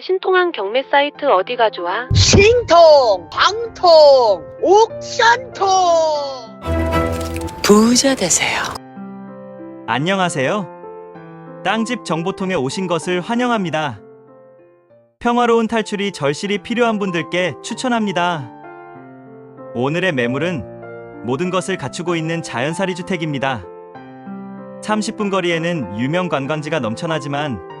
신통한 경매 사이트 어디가 좋아? 신통, 방통, 옥션통. 부자 되세요. 안녕하세요. 땅집 정보통에 오신 것을 환영합니다. 평화로운 탈출이 절실히 필요한 분들께 추천합니다. 오늘의 매물은 모든 것을 갖추고 있는 자연사리 주택입니다. 30분 거리에는 유명 관광지가 넘쳐나지만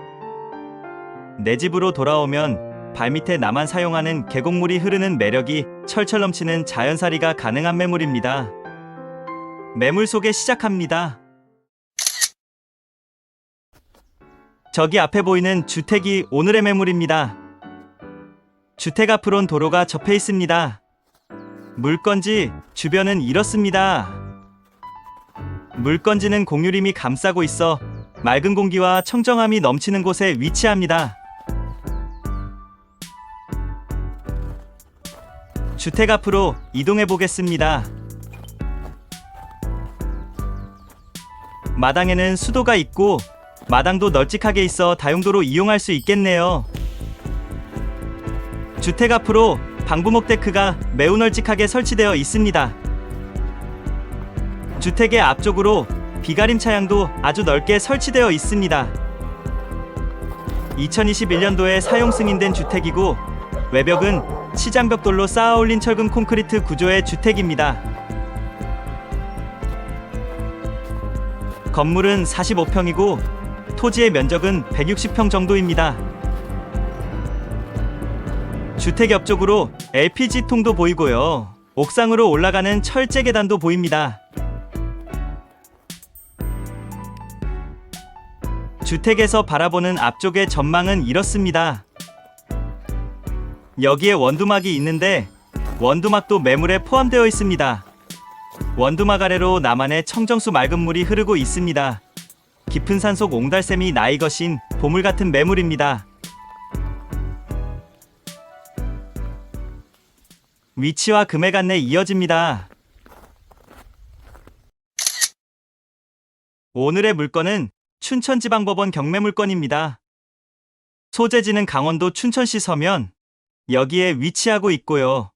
내 집으로 돌아오면 발밑에 나만 사용하는 계곡물이 흐르는 매력이 철철 넘치는 자연사리가 가능한 매물입니다. 매물 소개 시작합니다. 저기 앞에 보이는 주택이 오늘의 매물입니다. 주택 앞으론 도로가 접해 있습니다. 물건지 주변은 이렇습니다. 물건지는 공유림이 감싸고 있어 맑은 공기와 청정함이 넘치는 곳에 위치합니다. 주택 앞으로 이동해 보겠습니다. 마당에는 수도가 있고 마당도 널찍하게 있어 다용도로 이용할 수 있겠네요. 주택 앞으로 방부목 데크가 매우 널찍하게 설치되어 있습니다. 주택의 앞쪽으로 비가림 차량도 아주 넓게 설치되어 있습니다. 2021년도에 사용 승인된 주택이고 외벽은 시장 벽돌로 쌓아 올린 철근 콘크리트 구조의 주택입니다. 건물은 45평이고 토지의 면적은 160평 정도입니다. 주택 옆쪽으로 LPG 통도 보이고요. 옥상으로 올라가는 철제 계단도 보입니다. 주택에서 바라보는 앞쪽의 전망은 이렇습니다. 여기에 원두막이 있는데 원두막도 매물에 포함되어 있습니다. 원두막 아래로 나만의 청정수 맑은 물이 흐르고 있습니다. 깊은 산속 옹달샘이 나이 거신 보물 같은 매물입니다. 위치와 금액 안내 이어집니다. 오늘의 물건은 춘천지방법원 경매 물건입니다. 소재지는 강원도 춘천시 서면 여기에 위치하고 있고요.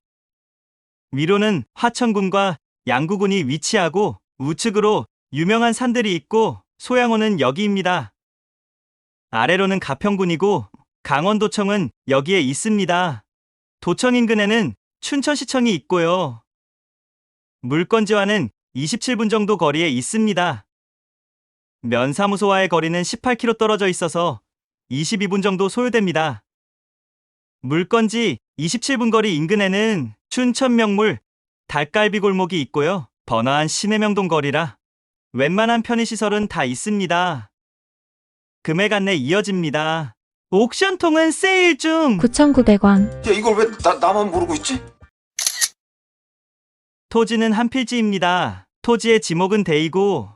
위로는 화천군과 양구군이 위치하고 우측으로 유명한 산들이 있고 소양호는 여기입니다. 아래로는 가평군이고 강원도청은 여기에 있습니다. 도청 인근에는 춘천시청이 있고요. 물건지와는 27분 정도 거리에 있습니다. 면사무소와의 거리는 18km 떨어져 있어서 22분 정도 소요됩니다. 물건지 27분 거리 인근에는 춘천 명물 닭갈비 골목이 있고요. 번화한 시내명동 거리라 웬만한 편의시설은 다 있습니다. 금액 안내 이어집니다. 옥션통은 세일 중! 9,900원. 야 이걸 왜 나, 나만 모르고 있지? 토지는 한 필지입니다. 토지의 지목은 대이고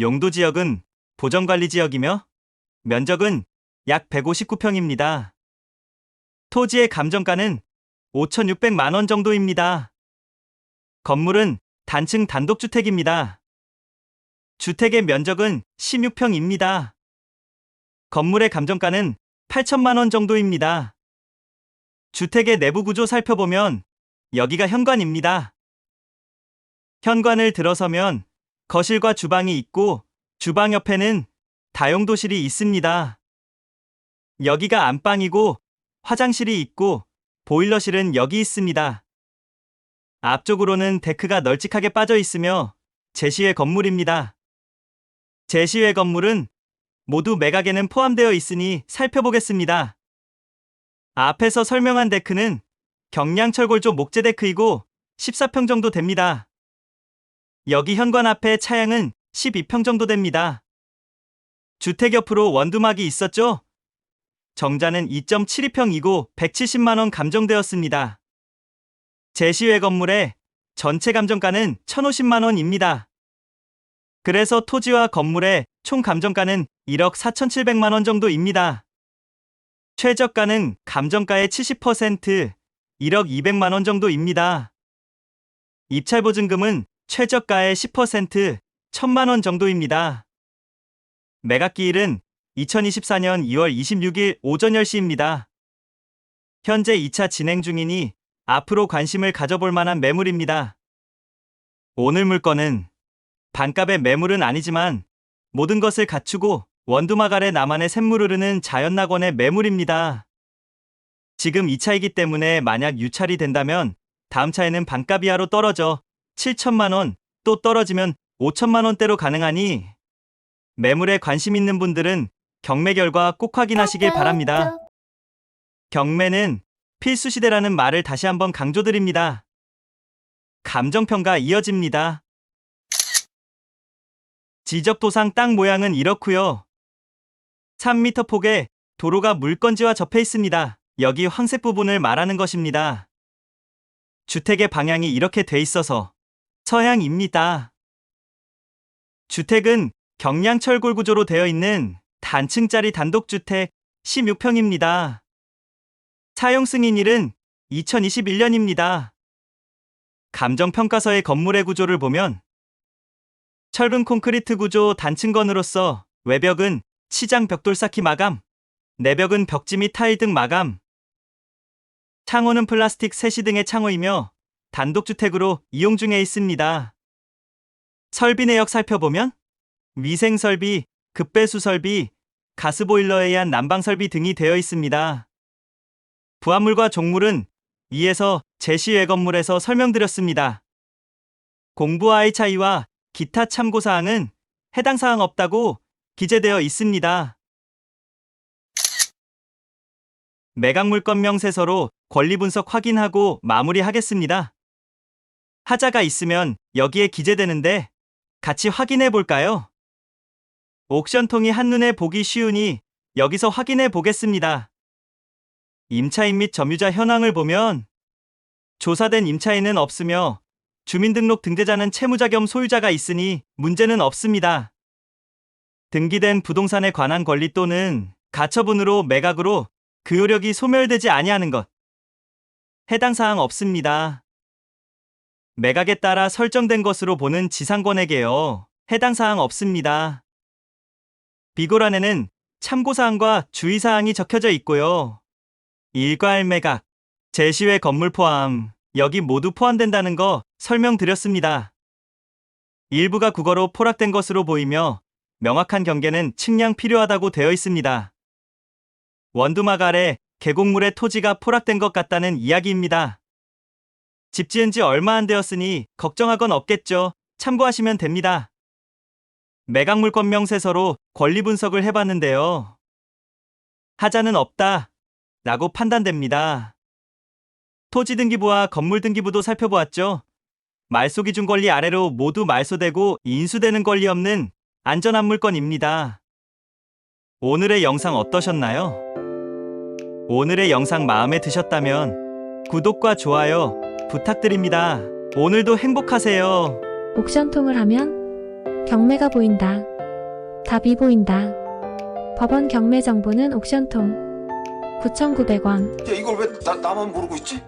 용도 지역은 보전관리 지역이며 면적은 약 159평입니다. 토지의 감정가는 5,600만 원 정도입니다. 건물은 단층 단독주택입니다. 주택의 면적은 16평입니다. 건물의 감정가는 8천만 원 정도입니다. 주택의 내부 구조 살펴보면 여기가 현관입니다. 현관을 들어서면 거실과 주방이 있고 주방 옆에는 다용도실이 있습니다. 여기가 안방이고 화장실이 있고 보일러실은 여기 있습니다. 앞쪽으로는 데크가 널찍하게 빠져 있으며 제시회 건물입니다. 제시회 건물은 모두 매각에는 포함되어 있으니 살펴보겠습니다. 앞에서 설명한 데크는 경량철골조 목재 데크이고 14평 정도 됩니다. 여기 현관 앞에 차양은 12평 정도 됩니다. 주택 옆으로 원두막이 있었죠? 정자는 2.72평이고 170만원 감정되었습니다. 제시회 건물의 전체 감정가는 1,050만원입니다. 그래서 토지와 건물의 총 감정가는 1억 4,700만원 정도입니다. 최저가는 감정가의 70% 1억 200만원 정도입니다. 입찰보증금은 최저가의 10% 1,000만원 정도입니다. 매각기일은 2024년 2월 26일 오전 10시입니다. 현재 2차 진행 중이니 앞으로 관심을 가져볼 만한 매물입니다. 오늘 물건은 반값의 매물은 아니지만 모든 것을 갖추고 아래 나만의 샘물 흐르는 자연낙원의 매물입니다. 지금 2차이기 때문에 만약 유찰이 된다면 다음 차에는 반값 이하로 떨어져 7천만 원, 또 떨어지면 5천만 원대로 가능하니 매물에 관심 있는 분들은 경매 결과 꼭 확인하시길 바랍니다. 경매는 필수 시대라는 말을 다시 한번 강조드립니다. 감정평가 이어집니다. 지적도상 땅 모양은 이렇고요. 3m 폭의 도로가 물건지와 접해 있습니다. 여기 황색 부분을 말하는 것입니다. 주택의 방향이 이렇게 돼 있어서 서향입니다. 주택은 경량철골 구조로 되어 있는 단층짜리 단독주택 16평입니다. 사용 승인일은 2021년입니다. 감정평가서의 건물의 구조를 보면 철근 콘크리트 구조 단층건으로서 외벽은 치장 벽돌 쌓기 마감, 내벽은 벽지 및 타일 등 마감, 창호는 플라스틱 세시 등의 창호이며 단독주택으로 이용 중에 있습니다. 설비 내역 살펴보면 위생 설비, 급배수 설비, 가스보일러에 의한 난방 설비 등이 되어 있습니다. 부합물과 종물은 위에서 제시 외 건물에서 설명드렸습니다. 공부와의 차이와 기타 참고사항은 해당 사항 없다고 기재되어 있습니다. 매각 물건 명 세서로 권리 분석 확인하고 마무리하겠습니다. 하자가 있으면 여기에 기재되는데 같이 확인해 볼까요? 옥션통이 한눈에 보기 쉬우니 여기서 확인해 보겠습니다. 임차인 및 점유자 현황을 보면 조사된 임차인은 없으며 주민등록 등재자는 채무자 겸 소유자가 있으니 문제는 없습니다. 등기된 부동산에 관한 권리 또는 가처분으로 매각으로 그 효력이 소멸되지 아니하는 것. 해당 사항 없습니다. 매각에 따라 설정된 것으로 보는 지상권에게요. 해당 사항 없습니다. 비고란에는 참고사항과 주의사항이 적혀져 있고요. 일괄 매각, 제시외 건물 포함, 여기 모두 포함된다는 거 설명드렸습니다. 일부가 국어로 포락된 것으로 보이며 명확한 경계는 측량 필요하다고 되어 있습니다. 원두막 아래 계곡물의 토지가 포락된 것 같다는 이야기입니다. 집 지은 지 얼마 안 되었으니 걱정할 건 없겠죠. 참고하시면 됩니다. 매각 물건 명세서로 권리 분석을 해봤는데요. 하자는 없다. 라고 판단됩니다. 토지 등기부와 건물 등기부도 살펴보았죠. 말소 기준 권리 아래로 모두 말소되고 인수되는 권리 없는 안전한 물건입니다. 오늘의 영상 어떠셨나요? 오늘의 영상 마음에 드셨다면 구독과 좋아요 부탁드립니다. 오늘도 행복하세요. 옥션통을 하면 경매가 보인다. 답이 보인다. 법원 경매 정보는 옥션통. 9,900원. 야, 이걸 왜 나, 나만 모르고 있지?